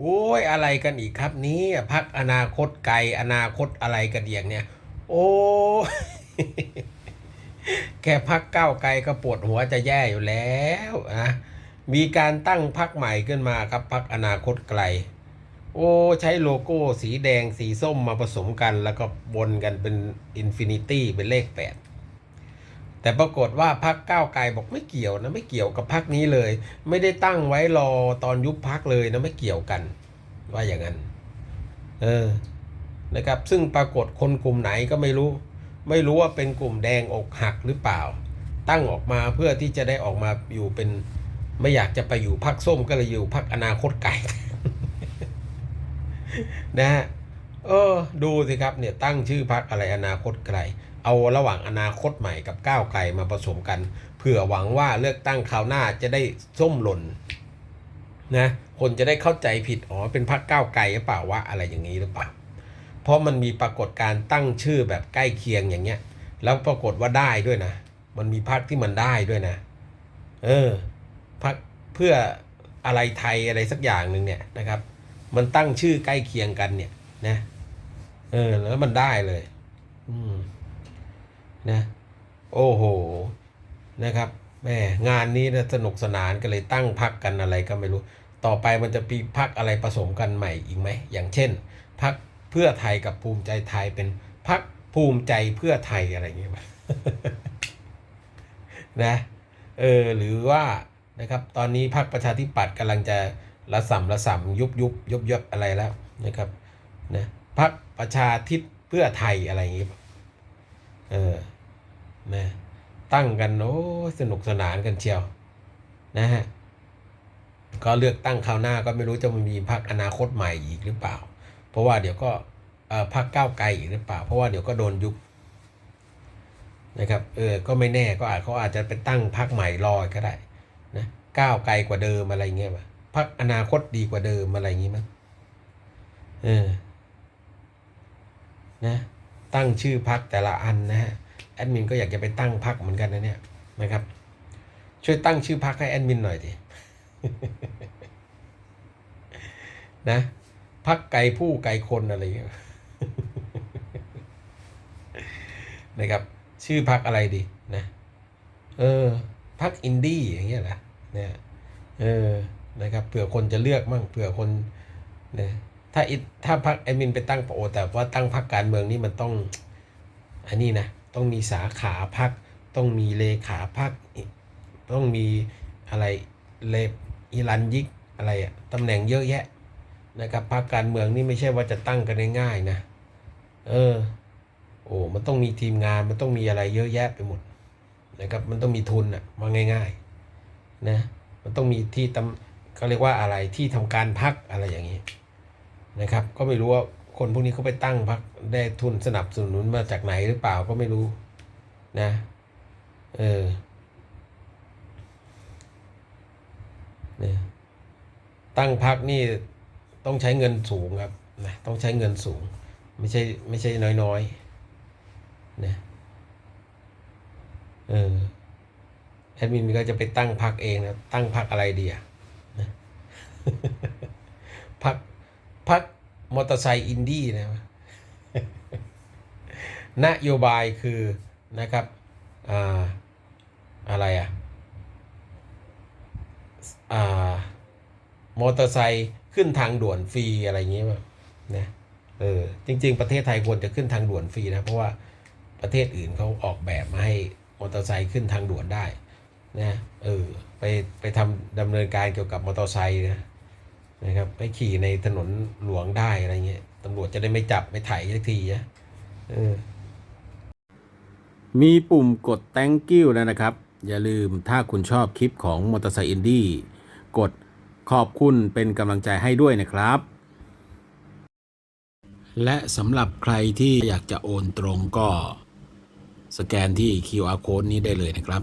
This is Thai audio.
โอ้ยอะไรกันอีกครับนี้พักอนาคตไกลอนาคตอะไรกันเดียงเนี่ย โอ้แค่พักก้าวไกลก็ปวดหัวจะแย่อยู่แล้วนะมีการตั้งพักใหม่ขึ้นมาครับพักอนาคตไกล โอ้ใช้โลโก้สีแดงสีส้มมาผสมกัน แล้วก็บนกันเป็นอินฟินิตี้เป็นเลขแปด แต่ปรากฏว่าพักก้าวไกลบอกไม่เกี่ยวนะไม่เกี่ยวกับพักนี้เลย ไม่ได้ตั้งไว้รอตอนยุบพักเลยนะไม่เกี่ยวกัน ว่าอย่างนั้น เออนะครับซึ่งปรากฏคนกลุ่มไหนก็ไม่รู้ ไม่รู้ว่าเป็นกลุ่มแดงอกหักหรือเปล่า ตั้งออกมาเพื่อที่จะได้ออกมาอยู่เป็นไม่อยากจะไปอยู่พักส้มก็เลยอยู่พักอนาคตไก่นะฮะเออ ดูสิครับเนี่ยตั้งชื่อพักอะไรอนาคตไกล เอาระหว่างอนาคตใหม่กับก้าวไกลมาผสมกัน เผื่อหวังว่าเลือกตั้งคราวหน้าจะได้ส้มหล่นนะคนจะได้เข้าใจผิดอ๋อเป็นพักก้าวไกลหรือเปล่าวะอะไรอย่างนี้หรือเปล่า เพราะมันมีปรากฏการตั้งชื่อแบบใกล้เคียงอย่างเงี้ย แล้วปรากฏว่าได้ด้วยนะ มันมีพักที่มันได้ด้วยนะ เออพักเพื่ออะไรไทยอะไรสักอย่างหนึ่งเนี่ยนะครับ มันตั้งชื่อใกล้เคียงกันเนี่ยนะ เออ แล้วมันได้เลย อืม นะโอ้โหนะครับแม่งานนี้นะสนุกสนานกันเลยตั้งพักกันอะไรก็ไม่รู้ ต่อไปมันจะมีพักอะไรผสมกันใหม่อีกไหม อย่างเช่น พักเพื่อไทยกับภูมิใจไทยเป็นพักภูมิใจเพื่อไทยอะไรอย่างเงี้ยนะเออหรือว่านะครับตอนนี้พักประชาธิปัตย์กำลังจะระสำระสำยุบยุบยุบยุบอะไรแล้วนะครับนะพักประชาธิปเพื่อไทยอะไรอย่างงี้ยเออ นะตั้งกันโอ้สนุกสนานกันเชียวนะฮะก็เลือกตั้งคราวหน้าก็ไม่รู้จะมีพรรคอนาคตใหม่อีกหรือเปล่า เพราะว่าเดี๋ยวก็พรรคก้าวไกลอีกหรือเปล่า เพราะว่าเดี๋ยวก็โดนยุบนะครับเออก็ไม่แน่ก็อาจเขาอาจจะไปตั้งพรรคใหม่รอก็ได้นะก้าวไกลกว่าเดิมอะไรเงี้ยป่ะพรรคอนาคตดีกว่าเดิมอะไรอย่างงี้มั้งเออนะตั้งชื่อพรรคแต่ละอันนะฮะ แอดมินก็อยากจะไปตั้งพรรคเหมือนกันนะเนี่ยนะครับ ช่วยตั้งชื่อพรรคให้แอดมินหน่อยดินะพักไก่ผู้ไก่คนอะไรอย่างเงี้ยนะครับ ชื่อพักอะไรดีนะ เออพักอินดี้อย่างเงี้ยนะเนี่ยเออนะครับเผื่อคนจะเลือกมั่งเผื่อคนเนี่ยถ้าอิถ้าพักแอดมินไปตั้งโอแต่ว่าตั้งพักการเมืองนี่มันต้องอันนี้นะ ต้องมีสาขาพัก ต้องมีเลขาพัก ต้องมีอะไรเลอิรันยิกอะไรอะตำแหน่งเยอะแยะนะครับพรรคการเมืองนี่ไม่ใช่ว่าจะตั้งกันง่ายๆนะ เออ โอ้มันต้องมีทีมงานมันต้องมีอะไรเยอะแยะไปหมดนะครับ มันต้องมีทุนอะว่าง่ายๆนะมันต้องมีที่ตำเขาเรียกว่าอะไรที่ทำการพักอะไรอย่างนี้นะครับ ก็ไม่รู้ว่า คนพวกนี้เขาไปตั้งพักได้ทุนสนับสนุนมาจากไหนหรือเปล่าก็ไม่รู้นะ เออเนี่ยตั้งพักนี่ต้องใช้เงินสูงครับนะต้องใช้เงินสูง ไม่ใช่ไม่ใช่น้อยๆนะเออแอดมินก็จะไปตั้งพักเองนะตั้งพักอะไรดีอะนะ มอเตอร์ไซค์อินดี้นะนโยบายคือนะครับอ่าอะไรอะอ่ามอเตอร์ไซค์ขึ้นทางด่วนฟรีอะไรอย่างเงี้ยนะเออจริง ๆ ประเทศไทยควรจะขึ้นทางด่วนฟรีนะเพราะว่าประเทศอื่นเขาออกแบบมาให้มอเตอร์ไซค์ขึ้นทางด่วนได้นะเออไปไปทำดำเนินการเกี่ยวกับมอเตอร์ไซค์นะ นะครับไปขี่ในถนนหลวงได้อะไรเงี้ยตำรวจจะได้ไม่จับไม่ไถสักทีนะมีปุ่มกด thank you แล้วนะครับ อย่าลืมถ้าคุณชอบคลิปของมอเตอร์ไซค์อินดี้กดขอบคุณเป็นกำลังใจให้ด้วยนะครับ และสำหรับใครที่อยากจะโอนตรงก็ สแกนที่ QR code นี้ได้เลยนะครับ